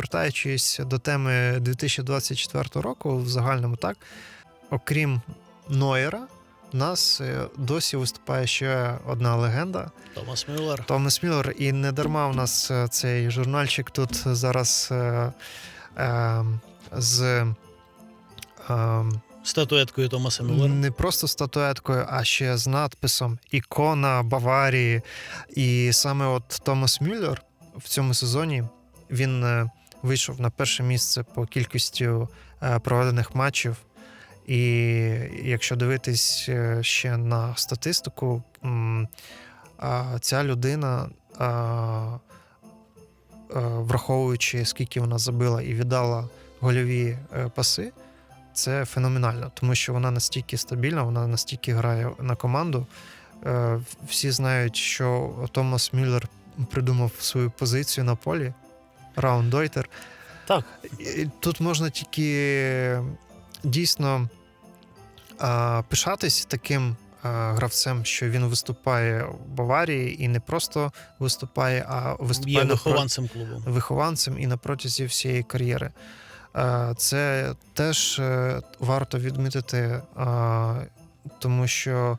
повертаючись до теми 2024 року, в загальному так, окрім Нойера, у нас е, досі виступає ще одна легенда Томас Мюллер. Томас Мюллер. І не дарма у нас е, цей журнальчик тут зараз е, е, з. Е, Статуеткою Томаса Мюллера. не просто статуеткою, а ще з надписом Ікона Баварії. І саме от Томас Мюллер в цьому сезоні він е, вийшов на перше місце по кількості е, проведених матчів. І якщо дивитись е, ще на статистику, ця людина, а, враховуючи, скільки вона забила і віддала гольові е, паси, це феноменально, тому що вона настільки стабільна, вона настільки грає на команду. Е, Всі знають, що Томас Мюллер придумав свою позицію на полі. Раундойтер. Так, Тут можна тільки дійсно а, пишатись таким а, гравцем, що він виступає в Баварії і не просто виступає, а виступає є вихованцем клубу. вихованцем і на протязі всієї кар'єри. Це теж е, варто відмітити, тому що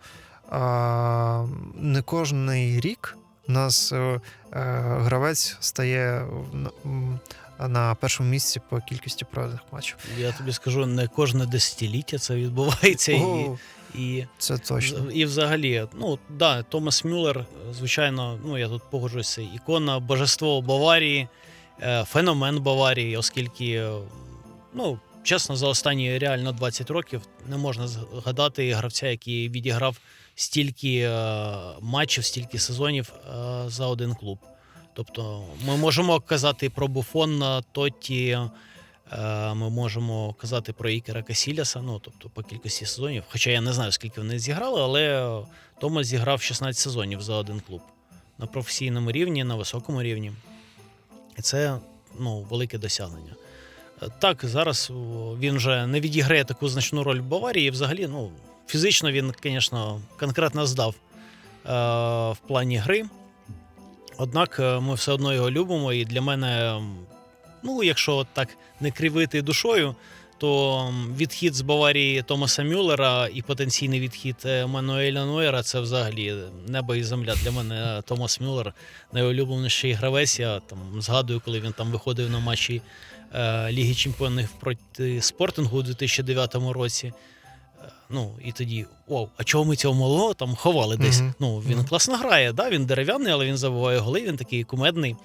не кожний рік у нас е, е, гравець стає на- першому місці по кількості проведених матчів. Я тобі скажу, не кожне десятиліття це відбувається. О, і, це точно. і взагалі, ну да, Томас Мюллер, звичайно, ну я тут погоджуюся, ікона, божество Баварії, е, феномен Баварії, оскільки, е, ну, чесно, за останні реально 20 років не можна згадати гравця, який відіграв стільки е, матчів, стільки сезонів е, за один клуб. Тобто, ми можемо казати про Буфона, Тотті, е, ми можемо казати про Ікера Касіляса, ну тобто по кількості сезонів. Хоча я не знаю, скільки вони зіграли, але Томас зіграв 16 сезонів за один клуб на професійному рівні, на високому рівні. І це ну, велике досягнення. Так, зараз він вже не відіграє таку значну роль в Баварії. Взагалі, ну, фізично він, звісно, конкретно здав е, в плані гри. Однак е, ми все одно його любимо, і для мене, ну, якщо так не кривити душою, то відхід з Баварії Томаса Мюллера і потенційний відхід е, Мануеля Нойера це взагалі небо і земля. Для мене Томас Мюллер найулюбленіший гравець. Я там згадую, коли він там виходив на матчі е, Ліги Чемпіонів проти Спортингу у 2009 році. Е, Ну, і тоді, вау, а чого ми цього малого там ховали десь? Мгм. Ну, він Мгм. класно грає, да? він дерев'яний, але він забуває голи, він такий кумедний.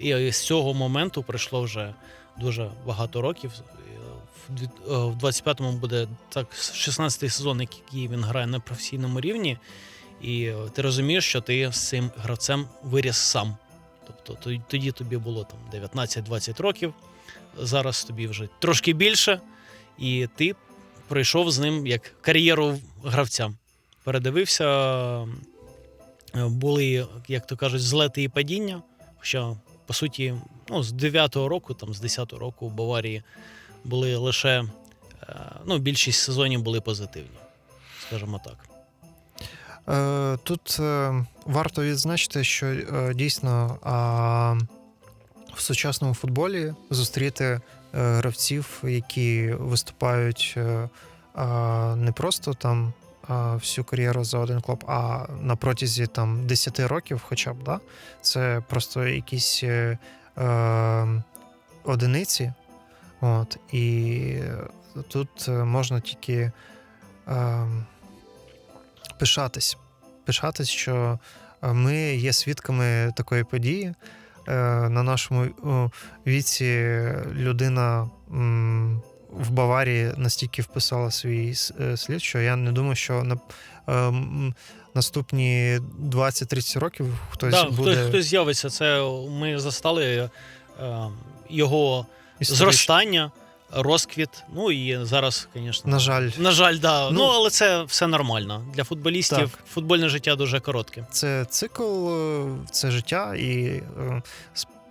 І з цього моменту пройшло вже дуже багато років. Е, В 25-му буде так 16-й сезон, який він грає на професійному рівні. І е, ти розумієш, що ти з цим гравцем виріс сам. Тобто тоді тобі було там 19-20 років, зараз тобі вже трошки більше, і ти пройшов з ним як кар'єру гравця. Передивився, е, були, як то кажуть, злети і падіння. Хоча, по суті, ну, з 9-го року, там, з 10-го року в Баварії були лише е, ну, більшість сезонів були позитивні, скажімо так. Е, Тут е, варто відзначити, що дійсно в сучасному футболі зустріти гравців, які виступають не просто там всю кар'єру за один клуб, а на протязі там 10 років, хоча б, да? це просто якісь одиниці. От, і тут е, можна тільки. Е, пишатись. Пишатись, що е, ми є свідками такої події. Е, На нашому віці людина м, в Баварії настільки вписала свій е, слід, що я не думаю, що на е, наступні 20-30 років хтось Да, буде хтось, хтось з'явиться. Це ми застали е, його зростання, розквіт. Ну і зараз, звісно, На жаль, на жаль, да. Ну, Ну, але це все нормально. Для футболістів Так. футбольне життя дуже коротке. це цикл, е, це життя, і е,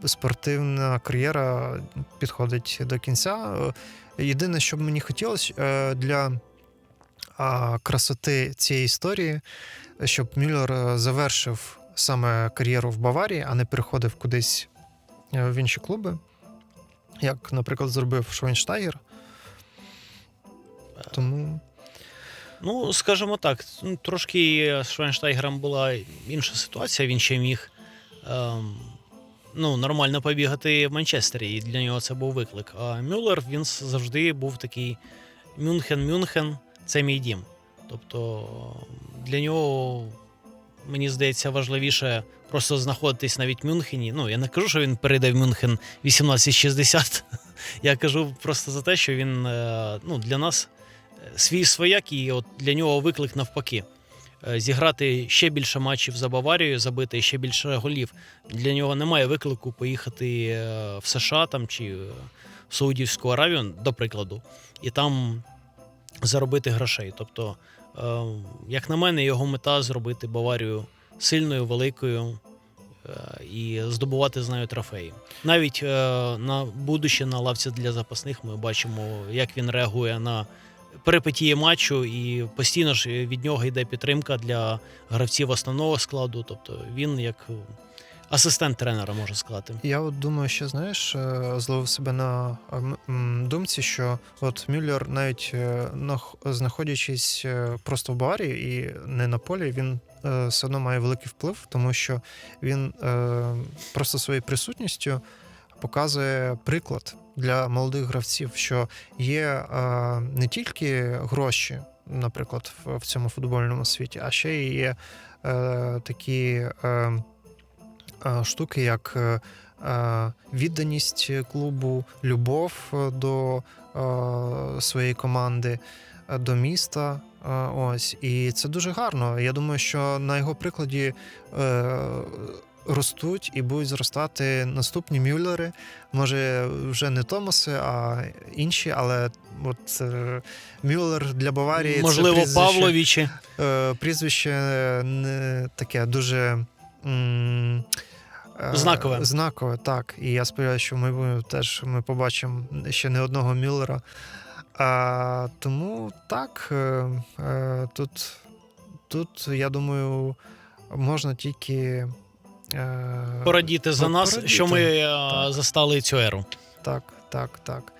спортивна кар'єра підходить до кінця. Е, Єдине, що б мені хотілося для красоти цієї історії, щоб Мюллер завершив саме кар'єру в Баварії, а не переходив кудись в інші клуби. Як, наприклад, зробив Швайнштайгер. Тому Ну, скажімо так, ну, трошки з Швайнштайгером була інша ситуація. Він ще міг ем, ну, нормально побігати в Манчестері, і для нього це був виклик. А Мюллер він завжди був такий Мюнхен-Мюнхен, це мій дім. Тобто для нього, мені здається, важливіше просто знаходитись навіть в Мюнхені. Ну, я не кажу, що він перейде в Мюнхен 1860. Я кажу просто за те, що він е, ну, для нас е, свій свояк, і от для нього виклик навпаки. Е, Зіграти ще більше матчів за Баварією, забити ще більше голів. Для нього немає виклику поїхати в США там, чи в Саудівську Аравію, до прикладу, і там заробити грошей. Тобто, як на мене, його мета зробити Баварію сильною, великою е, і здобувати з нею трофеї. Навіть е, на будучи на лавці для запасних, ми бачимо, як він реагує на перипетії матчу, і постійно ж від нього йде підтримка для гравців основного складу. Тобто він як асистент тренера, можна сказати. я от думаю, що знаєш, е, зловив себе на е, думці, що от Мюллер, навіть е, нах- знаходячись просто в Баварії і не на полі, він все одно має великий вплив, тому що він просто своєю присутністю показує приклад для молодих гравців, що є не тільки гроші, наприклад, в, цьому футбольному світі, а ще є такі штуки, як е, е, відданість клубу, любов е, до е, своєї команди, е, до міста. е, Ось, і це дуже гарно. Я думаю, що на його прикладі е, ростуть і будуть зростати наступні мюллери. Може, вже не Томаси, а інші, але от е, Мюллер для Баварії Можливо, це прізвище, Павловичі. е, прізвище не таке дуже. м, е, Знакове. Знакове, так. І я сподіваюся, що ми теж ми побачимо ще не одного Мюллера. А, тому так, е, е, тут, тут, я думаю, можна тільки. Е, Порадіти за нас, порадіти, що ми е, так. застали цю еру. Так, так, так.